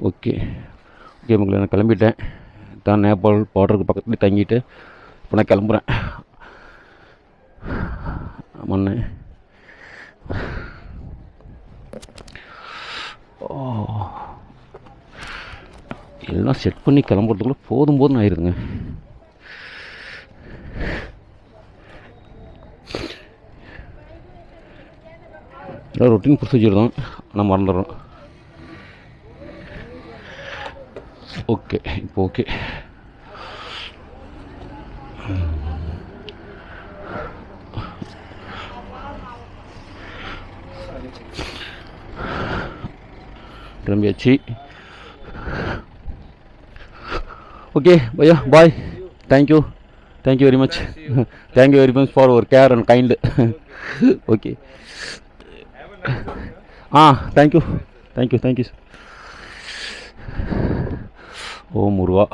Okay. Okay மக்களை நான் கிளம்பிட்டேன். தான் நேபாள் பார்டருக்கு பக்கத்துலேயே தங்கிட்டு இப்போ நான் கிளம்புறேன். மண்ணே. ஓ. எல்லாம் செட் பண்ணி கிளம்புறதுக்குள்ளே போதும் போதும் ஆயிடுதுங்க எல்லாம் ரொட்டீன் ப்ரொசீஜர் தான். ஆனால் மறந்துடுறோம் ஓகே இப்போ ஓகே கிளம்பியாச்சு okay Bhaiya bye thank you thank you very much thank you very much for your care and kind okay ah thank you thank you thank you oh உருவா.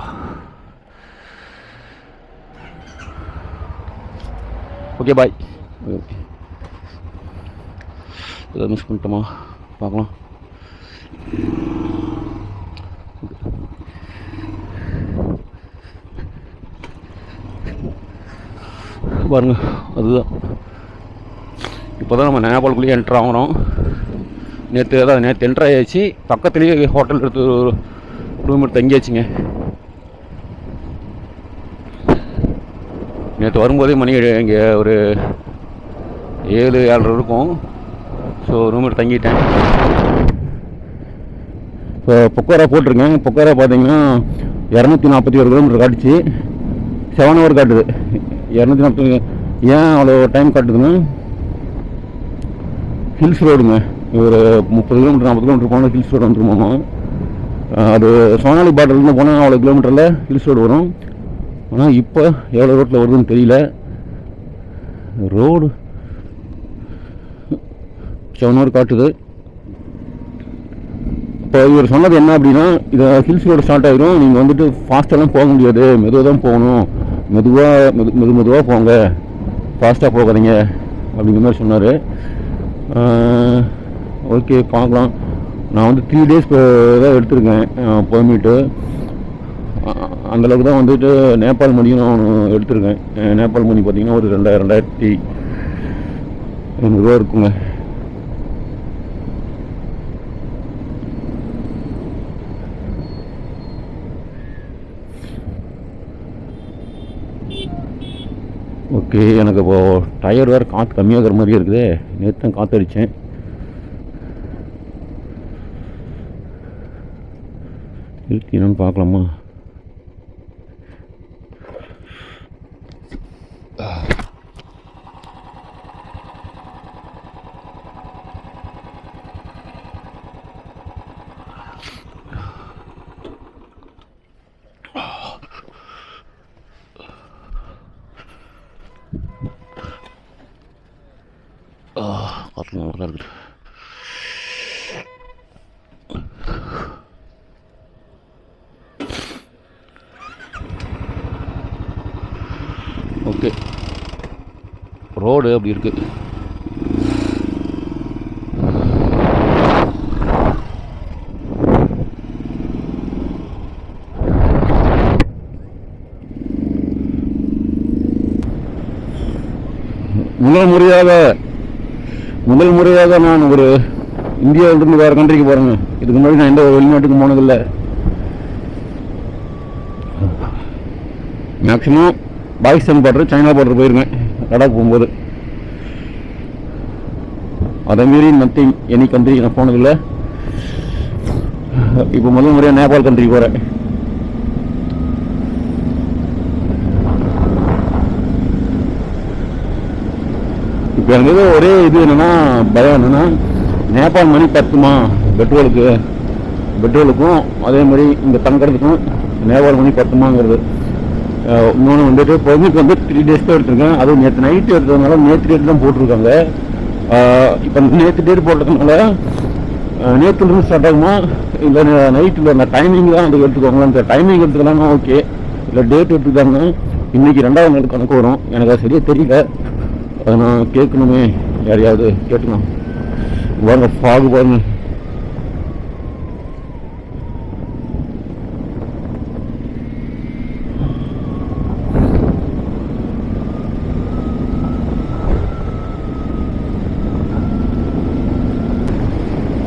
Okay bye okay ஏதாவது miss பண்ணிட்டோமா? பார்க்கலாம். பாருங்க அதுதான். இப்போ தான் நம்ம நேபாளுக்குள்ளேயே enter ஆகிறோம் நேற்று அதான் நேற்று என்ட்ரு ஆகிடுச்சு பக்கத்துலேயே ஹோட்டல் எடுத்து ரூம் எடுத்து தங்கியாச்சுங்க. நேற்று வரும்போதே மணி இங்கே ஒரு ஏழு ஏழரை இருக்கும். ஸோ ரூம் எடுத்து தங்கிட்டேன். இப்போ பொக்காரா போட்டிருக்கேன். பொக்காரா பார்த்தீங்கன்னா இரநூத்தி நாற்பத்தி ஒரு கிலோமீட்டர் காட்டுச்சு. செவன் ஹவர் காட்டுது. இரநூத்தி நாற்பத்தி ஏன் அவ்வளோ டைம் காட்டுதுன்னா ஹில்ஸ் ரோடுங்க ஒரு முப்பது கிலோமீட்டர் நாற்பது கிலோமீட்டர் போனால் ஹில்ஸ் ரோடு வந்துருமாமா? அது சோனாலி பாட்டிலேருந்து போனால் அவ்வளோ கிலோமீட்டரில் ஹில்ஸ் ரோடு வரும். ஆனால் இப்போ எவ்வளோ ரோட்டில் வருதுன்னு தெரியல. ரோடு செவன் ஹவர் காட்டுது. இப்போ இவர் சொன்னது என்ன அப்படின்னா இதை ஹில்ஸ் ரோடு ஸ்டார்ட் ஆகிரும் நீங்கள் வந்துட்டு ஃபாஸ்ட்டெல்லாம் போக முடியாது. மெதுவாக தான் போகணும். மெதுவாக மெது மெது மெதுவாக போங்க. ஃபாஸ்ட்டாக போகாதீங்க. அப்படிங்கிற மாதிரி சொன்னார். ஓகே பார்க்கலாம். நான் வந்து த்ரீ டேஸ் தான் எடுத்திருக்கேன் பெர்மிட்டு அந்தளவுக்கு தான் வந்துட்டு நேபாள் மணியும் நான் எடுத்திருக்கேன். நேபாள் மணி பார்த்தீங்கன்னா ஒரு ரெண்டாயிரம் ரெண்டாயிரத்தி ஐநூறுரூவா இருக்குங்க. ஓகே எனக்கு இப்போது டயர் வேறு காற்று கம்மியாகிற மாதிரி இருக்குது. நேற்று தான் காற்று அடித்தேன் இருக்கு என்னன்னு பார்க்கலாமா காற்று நல்லா தான் இருக்குது ஓகே ரோடு அப்படி இருக்கு. முதல் முறையாக முதல் முறையாக நான் ஒரு இந்தியாவிலிருந்து வேறு கண்ட்ரிக்கு போகிறேங்க இதுக்கு முன்னாடி நான் எந்த வெளிநாட்டுக்கு போனதில்லை. Maximum Pakistan border China border போயிருக்கேன் லடாக் போகும்போது. அதை மீறி நத்திங் எனி கண்ட்ரி நான் போனதில்லை இப்போ முதல் முறையாக நேபாள் கண்ட்ரி போகிறேன் இப்போ எனக்கு ஒரே இது என்னன்னா பயம் என்னன்னா நேபாள் மணி பத்துமா? பெட்ரோலுக்கு. பெட்ரோலுக்கும் அதே மாதிரி இந்த தங்குறதுக்கும் நேபாள் மணி பத்துமாங்கிறது. இன்னொன்று வந்துட்டு பெர்மிட் வந்து த்ரீ டேஸ் தான் எடுத்திருக்கேன். அதுவும் நேற்று நைட்டு எடுத்ததுனால நேற்று டேட் தான் போட்டிருக்காங்க. இப்போ நேற்று டேட் போட்டதுனால நேற்றுலேருந்து ஸ்டார்ட் ஆகுமா? இல்லை நைட்டில் அந்த டைமிங் தான் அதுக்கு எடுத்துக்கோங்களா அந்த டைமிங் எடுத்துக்கலாம்னா ஓகே இல்லை டேட் எடுத்துக்கிட்டாங்கன்னா இன்னைக்கு ரெண்டாவது நாள் கணக்கு வரும். எனக்கு அது சரியாக தெரியல. அதை நான் கேட்கணுமே. யாரையாவது கேட்கணும் பாருங்க ஃபாகு பாருங்கள்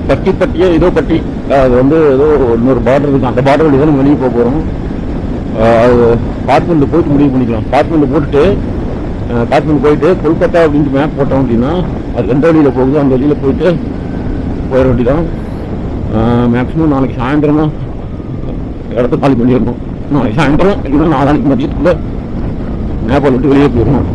பட்டிப்பட்டியோ ஏதோ பட்டி. அது வந்து ஏதோ இன்னொரு பார்டர் இருக்கும் அந்த பார்டர் வழி தான் நம்ம வெளியே போக போகிறோம் அது காட்மண்டு போயிட்டு முடிவு பண்ணிக்கலாம். காட்மண்டு போட்டுட்டு அஹ், காட்மண்டு போயிட்டு கொல்கத்தா அப்படின்ட்டு மேப் போட்டோம் அப்படின்னா அது எந்த வழியில் போகுதோ அந்த வழியில் போயிட்டு போயிட வேண்டியதான் மேக்ஸிமம் நாளைக்கு சாயந்தரம் தான் இடத்த காலி பண்ணிடணும். நாளைக்கு சாயந்தரம் இல்லைன்னா நாளைக்கு மதியத்துக்குள்ளே நேபாள் விட்டு வெளியே போயிடணும்.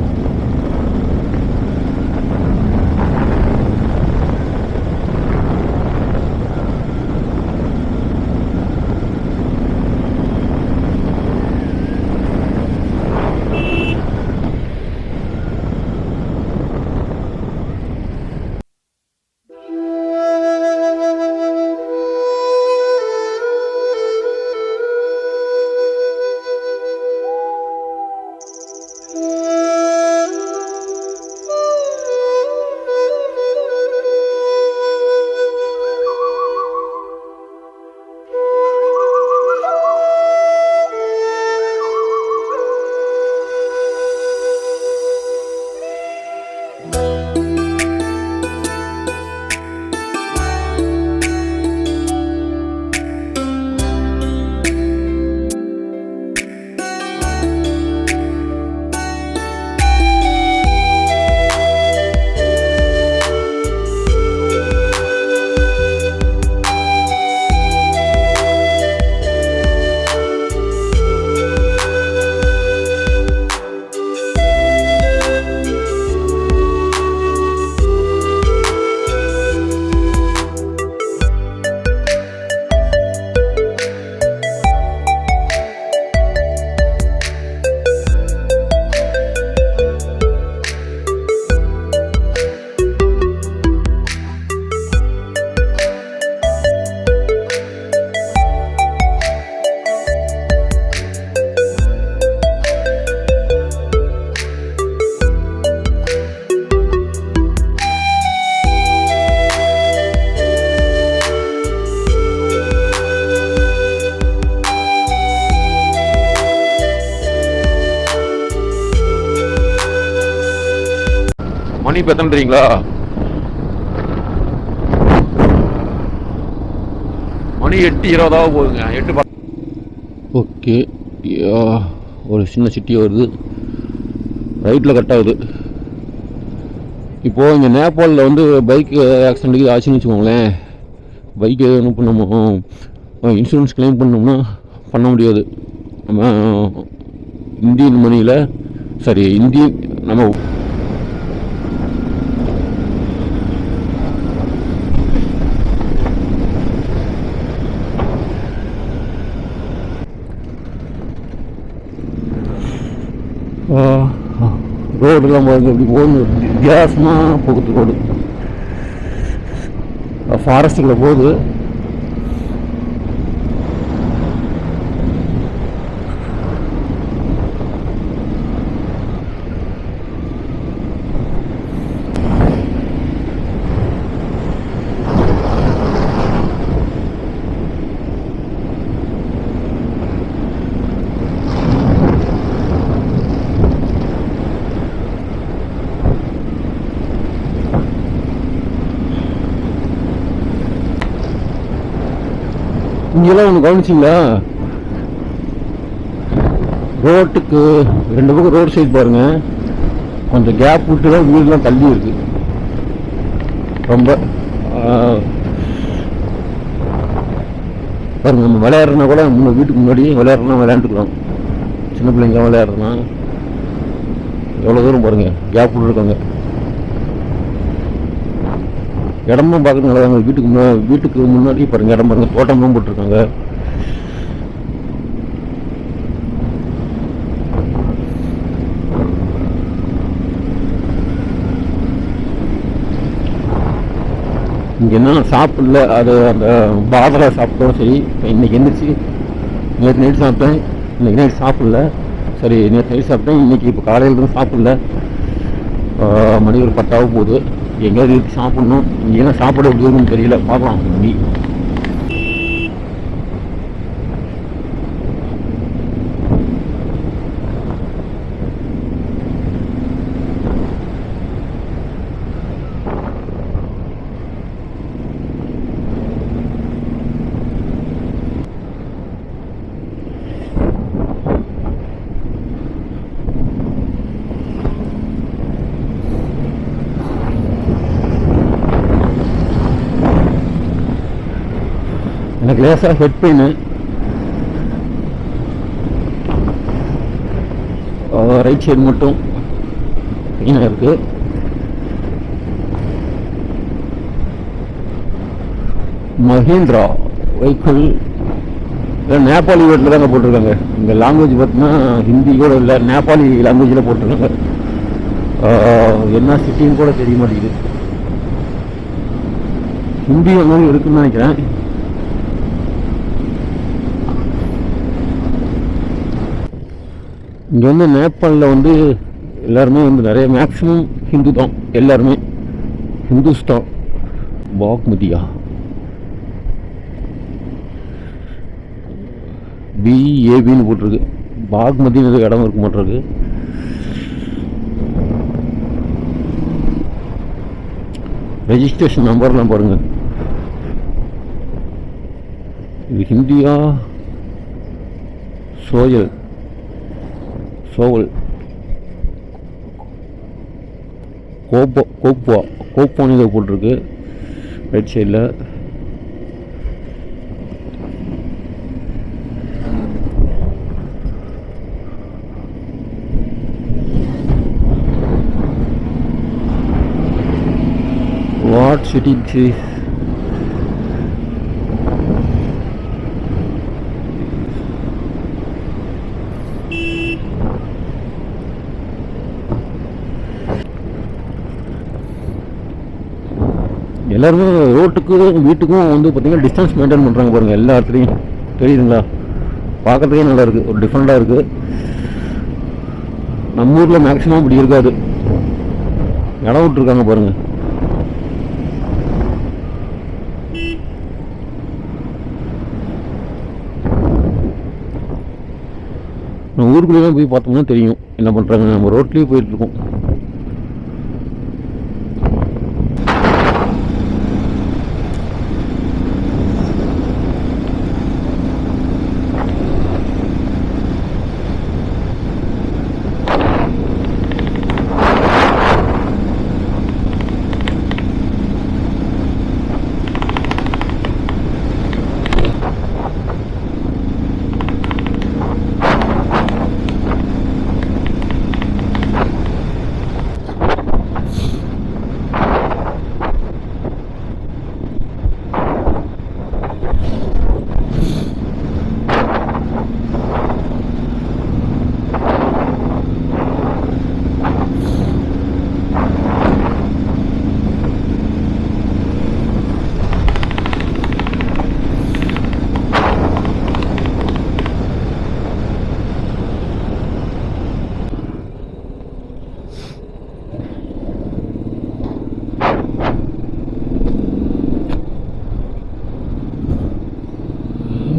மணி மணி எட்டு இருபதாக போகுதுங்க. எட்டு ஓகே. ஒரு சின்ன சிட்டி வருது. ரைட்டில் கட் ஆகுது. இப்போது இங்கே நேபாளில் வந்து பைக் ஆக்சிடென்ட்டுக்கு ஆச்சுன்னு வச்சுக்கோங்களேன். பைக் எதுவும் இப்போ இன்சூரன்ஸ் கிளைம் பண்ணோம்னா பண்ண முடியாது. நம்ம இந்தியன் மணியில் சரி இந்தியன் நம்ம ரோடெல்லாம் பாருங்க இப்படி போகுது வித்தியாசமாக போகுது ரோடு. ஃபாரஸ்ட்டுக்குள்ளே போகுது. இங்கெல்லாம் ஒன்று கவனிச்சிங்களா? ரோட்டுக்கு ரெண்டு பக்கம் ரோடு சைடு பாருங்கள் கொஞ்சம் கேப் விட்டு தான் வீடுலாம் தள்ளி இருக்கு. ரொம்ப பாருங்க நம்ம விளையாடுறனா கூட நம்ம வீட்டுக்கு முன்னாடி விளையாடுறனா விளையாண்டுக்கலாம். சின்ன பிள்ளைங்க விளையாடுறனா எவ்வளோ தூரம் பாருங்கள் கேப் விட்டுருக்காங்க. இடமும் பார்க்க நல்லா வீட்டுக்கு முன்னா வீட்டுக்கு முன்னாடி பாருங்கள் இடம் பாருங்கள் தோட்டமும் போட்டிருக்காங்க. இங்கே என்னென்ன சாப்பிடல அது அந்த பாதரை சாப்பிட்டோம் சரி. இப்ப இன்னைக்கு எந்திரிச்சு நேற்று நைட் சாப்பிட்டேன் இன்னைக்கு நைட் சாப்பிடல. சரி நேற்று நைட் சாப்பிட்டேன் இன்னைக்கு இப்போ காலையில் இருந்து சாப்பிடல. மணி ஒரு பத்தாவது போகுது. எங்கேயாவது இருக்கு சாப்பிடணும். இங்கே என்ன சாப்பிட எப்படி தெரியல. பார்க்கலாம். நீ லேசாக ஹெட் பெயின் ரைட் சைடு மட்டும் பெயினாக இருக்குது மஹேந்திரா வெஹிக்கிள் நேபாளி வேர்டில் தாங்க போட்டிருக்காங்க. இந்த லாங்குவேஜ் பார்த்தீங்கன்னா ஹிந்தி கூட இல்லை நேபாளி லாங்குவேஜில் போட்டிருக்காங்க. என்ன சிட்டின்னு கூட தெரிய மாட்டேங்குது. ஹிந்தி அந்த மாதிரி இருக்குன்னு நினைக்கிறேன். இங்கே வந்து நேபாளில் வந்து எல்லாருமே வந்து நிறைய மேக்ஸிமம் ஹிந்து தான் எல்லாருமே. ஹிந்துஸ்தான். பாக்மதியா. பிஏபின்னு போட்டிருக்கு. பாக்மதினு இடம் இருக்க மாட்டிருக்கு. ரெஜிஸ்ட்ரேஷன் நம்பர்லாம் பாருங்க. இது ஹிந்தியா? சோயல். சோவல் கோப்போ கோப்போ கோப்போன்னு இதை போட்டிருக்கு. ரைட் சைடில் வாட் சிட்டி எல்லாருமே ரோட்டுக்கும் வீட்டுக்கும் வந்து பார்த்தீங்கன்னா டிஸ்டன்ஸ் மெயின்டைன் பண்ணுறாங்க பாருங்கள் எல்லா இடத்துலையும். தெரியுதுங்களா? பார்க்கறதுக்கே நல்லா இருக்குது ஒரு டிஃப்ரெண்ட்டாக இருக்குது நம்ம ஊரில் மேக்ஸிமம் இப்படி இருக்காது. இடம் விட்டுருக்காங்க பாருங்கள் நம்ம ஊருக்குள்ளேயே போய் பார்த்தோம்னா தெரியும் என்ன பண்ணுறாங்க நம்ம ரோட்லேயே போயிட்டுருக்கோம்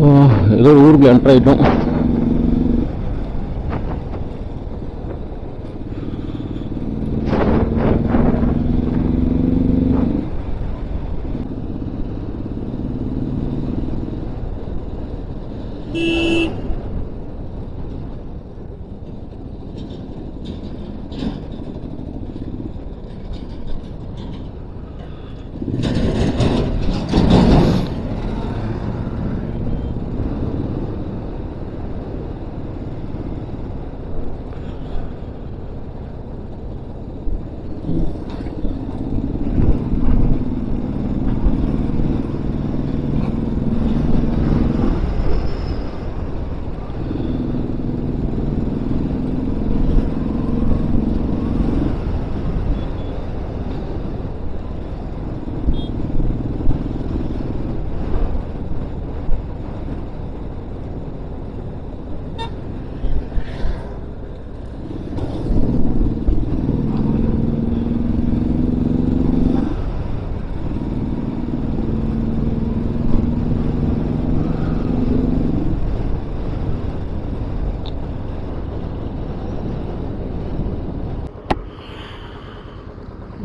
ஆ, ஏதோ ஊருக்கு என்டர் ஆகிட்டோம்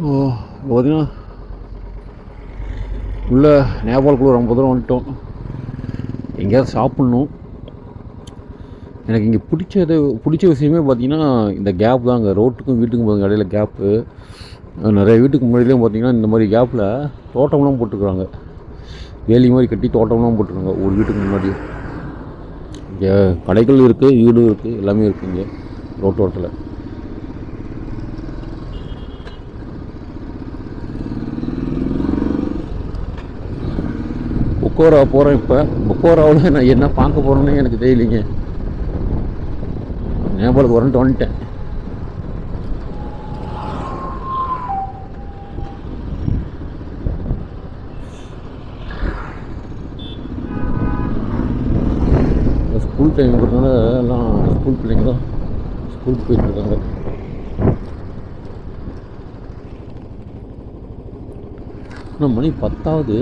ஓ இப்போ பார்த்தீங்கன்னா உள்ள நேபாளுக்குள்ள ரொம்ப தூரம் வந்துட்டோம். எங்கேயாவது சாப்பிட்ணும். எனக்கு இங்கே பிடிச்சது பிடிச்ச விஷயமே பார்த்தீங்கன்னா இந்த கேப் தாங்க. ரோட்டுக்கும் வீட்டுக்கும் போதுங்க இடையில கேப்பு நிறைய வீட்டுக்கு முன்னாடிலாம் பார்த்தீங்கன்னா இந்த மாதிரி கேப்பில் தோட்டம்லாம் போட்டுருக்குறாங்க. வேலி மாதிரி கட்டி தோட்டம்லாம் போட்டுருக்காங்க ஒரு வீட்டுக்கு முன்னாடி. இங்கே கடைகள் இருக்குது வீடும் இருக்குது எல்லாமே இருக்குது இங்கே ரோட்டோரத்தில். பொக்கோரா போகிறேன் இப்போ. பொக்கோராவில் நான் என்ன பார்க்க போகிறேன்னு எனக்கு தெரியலைங்க. நேபாளுக்கு வரன்ட்டு வந்துட்டேன். ஸ்கூல் டைம் இருக்கிறதுனால எல்லாம் ஸ்கூல் பிள்ளைங்க தான் ஸ்கூலுக்கு போயிட்டுருக்காங்க ஆனால் மணி பத்தாவது.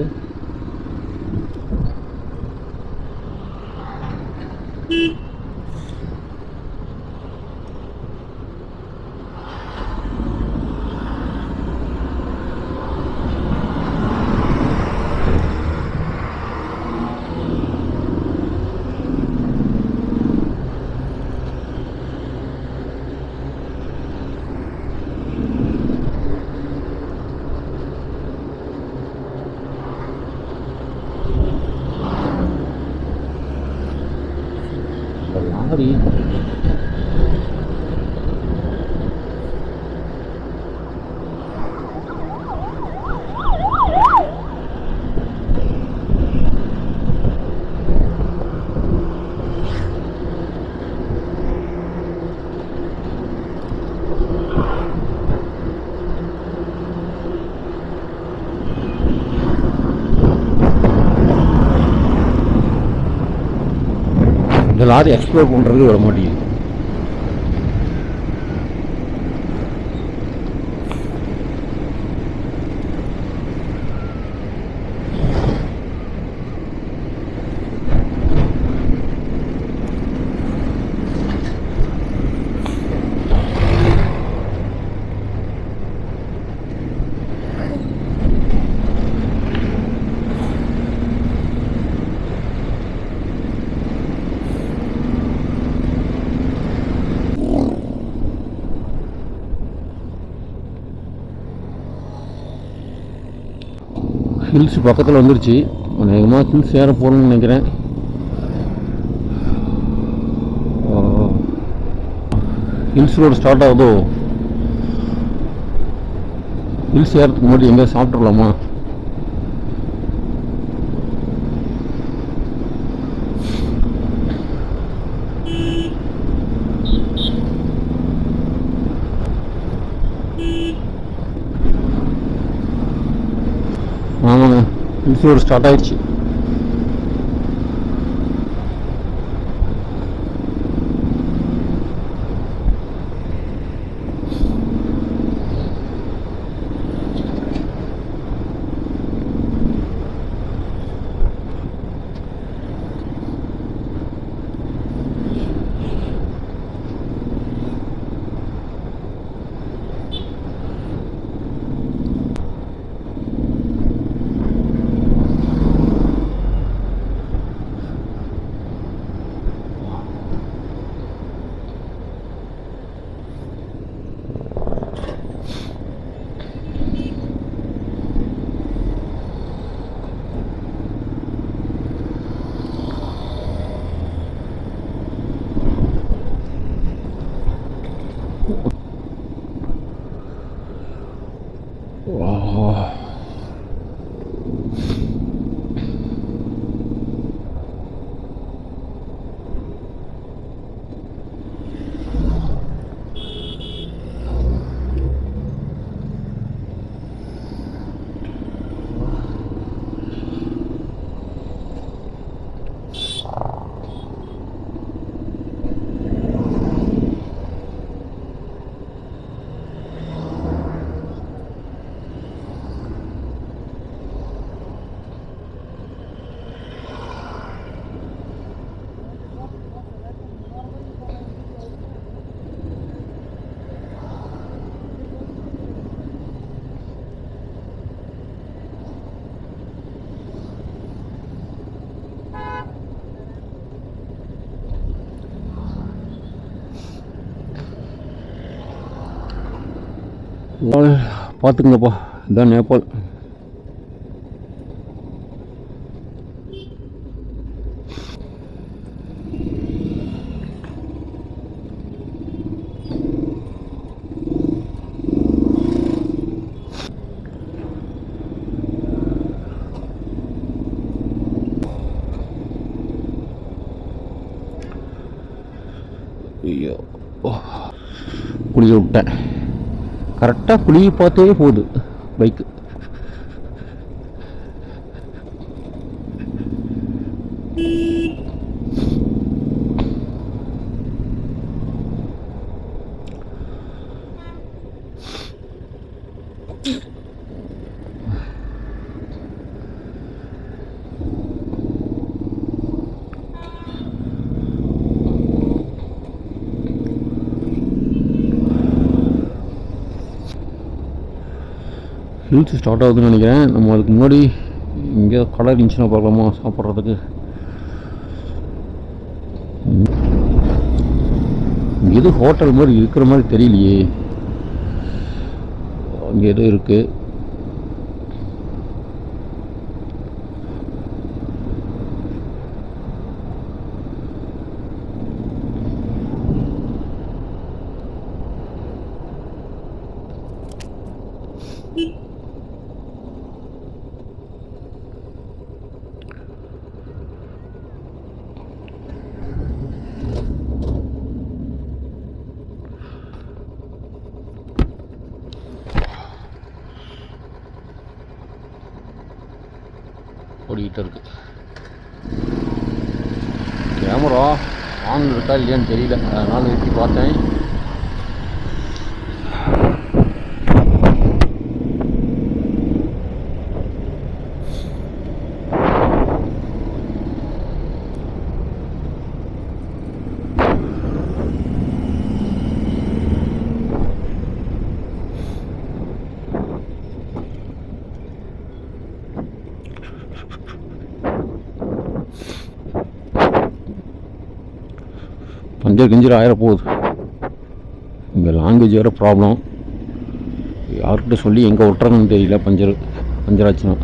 இந்த லாரி இந்த லாரி எக்ஸ்ப்ளோர் பண்ணுறதுக்கு வர மாட்டேங்குது. ஹில்ஸ் பக்கத்தில் வந்துருச்சு. அநேகமாக ஹில்ஸ் ஏற போகணும்னு நினைக்கிறேன். ஹில்ஸ் ரோடு ஸ்டார்ட் ஆகுதோ? ஹில்ஸ் ஏறதுக்கு முன்னாடி எங்கேயாவது சாப்பிட்றலாமா ஹில்ஸ் ஸ்டார்ட் ஆயிடுச்சு. நேபாள் பார்த்துக்குங்கப்பா. இதான் நேபாள். ஐயோ. குளிக்க விட்டேன். கரெக்டாக குளிய பார்த்தே போகுது பைக்கு ஹில்ஸ் ஸ்டார்ட் ஆகுதுன்னு நினைக்கிறேன். நம்ம அதுக்கு முன்னாடி இங்கே கடை இருந்துச்சுன்னா பார்க்கலாமா? சாப்பிட்றதுக்கு. இங்கே எதுவும் ஹோட்டல் மாதிரி இருக்கிற மாதிரி தெரியலையே. அங்கே எதுவும் இருக்குது anterior கிஞ்சர் கிஞ்சர் ஆயிர போகுது. இங்கே லாங்குவேஜ் வேறு ப்ராப்ளம் யார்கிட்ட சொல்லி எங்கே ஒட்டுறதுன்னு தெரியல பஞ்சர் பஞ்சர் ஆச்சுன்னா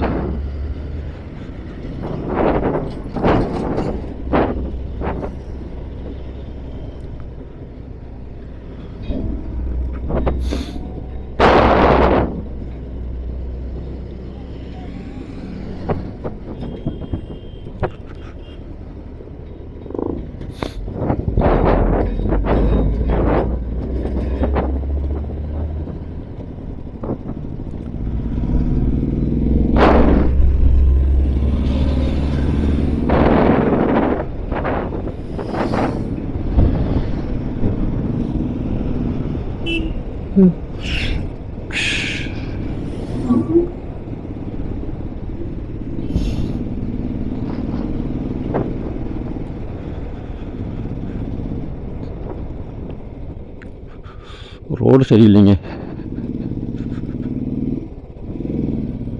ரோடு சரியில்லைங்க.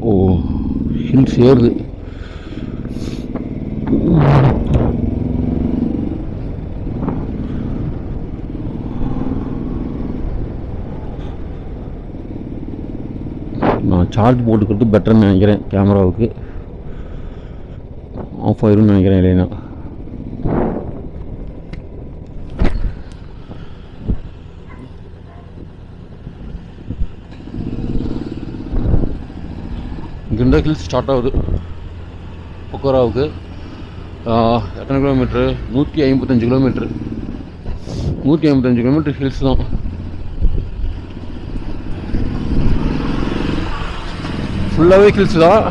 ஓ ஹில்ஸ் ஏறுது நான் சார்ஜ் போட்டுக்கிறது பெட்டர்னு நினைக்கிறேன் கேமராவுக்கு ஆஃப் ஆயிரும்னு நினைக்கிறேன் இல்லைன்னா. இங்கிருந்த ஹில்ஸ் ஸ்டார்ட் ஆகுது பொக்கோராவுக்கு எத்தனை கிலோமீட்ரு நூற்றி ஐம்பத்தஞ்சு கிலோமீட்ரு நூற்றி ஐம்பத்தஞ்சு கிலோமீட்டர் ஹில்ஸ் தான். ஃபுல்லாகவே ஹில்ஸ் தான்.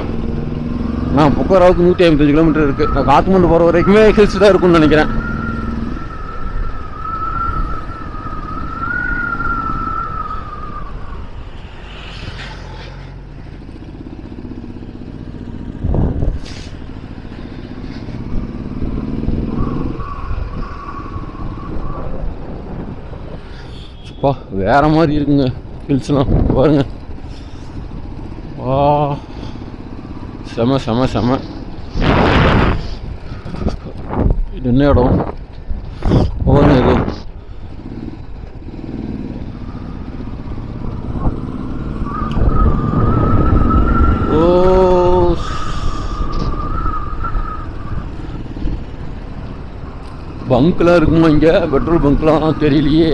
நான் பொக்கோராவுக்கு நூற்றி ஐம்பத்தஞ்சு கிலோமீட்டர் இருக்குது நான் காத்மண்டு போகிற வரைக்குமே ஹில்ஸ் தான் இருக்கும்னு நினைக்கிறேன். அப்பா வேற மாதிரி இருக்குங்க. ஹில்ஸ்லாம் பாருங்க. வா. செம செம செம. இது என்ன இடம்? பாருங்க இது. ஓ. பங்க்லாம் இருக்குமா இங்கே? பெட்ரோல் பங்க்லாம் தெரியலையே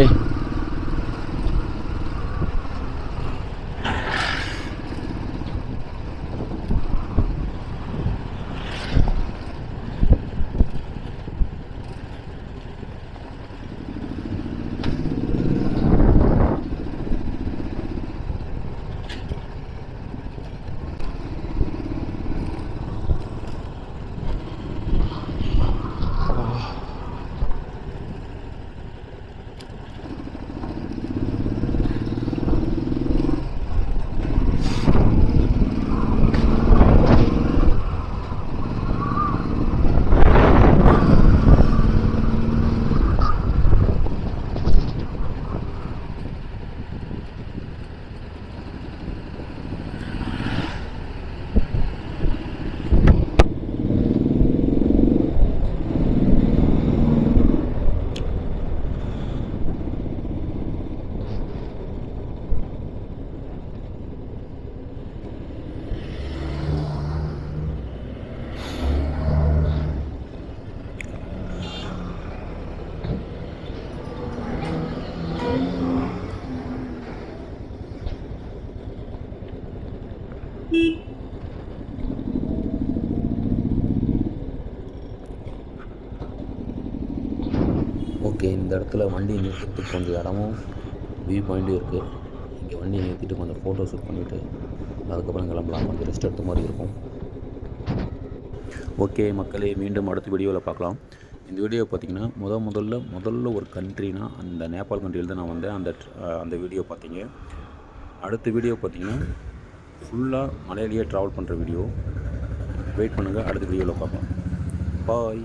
ஓகே இந்த இடத்துல வண்டி நிறுத்துறதுக்கு கொஞ்சம் இடமும் வியூ பாயிண்ட்டும் இருக்குது இங்கே வண்டி நிறுத்திட்டு கொஞ்சம் ஃபோட்டோ ஷூட் பண்ணிவிட்டு அதுக்கப்புறம் கிளம்பலாம். கொஞ்சம் ரெஸ்ட் எடுத்த மாதிரி இருக்கும். ஓகே மக்களே மீண்டும் அடுத்த வீடியோவில் பார்க்கலாம். இந்த வீடியோ பார்த்திங்கன்னா முத முதல்ல முதல்ல ஒரு கண்ட்ரினா அந்த நேபாள் கண்ட்ரியில் தான் நான் வந்தேன். அந்த அந்த வீடியோ பார்த்தீங்க. அடுத்த வீடியோ பார்த்திங்கன்னா ஃபுல்லாக மலையிலேயே ட்ராவல் பண்ணுற வீடியோ வெயிட் பண்ணுங்கள் அடுத்த வீடியோவில் பார்க்கலாம். பாய்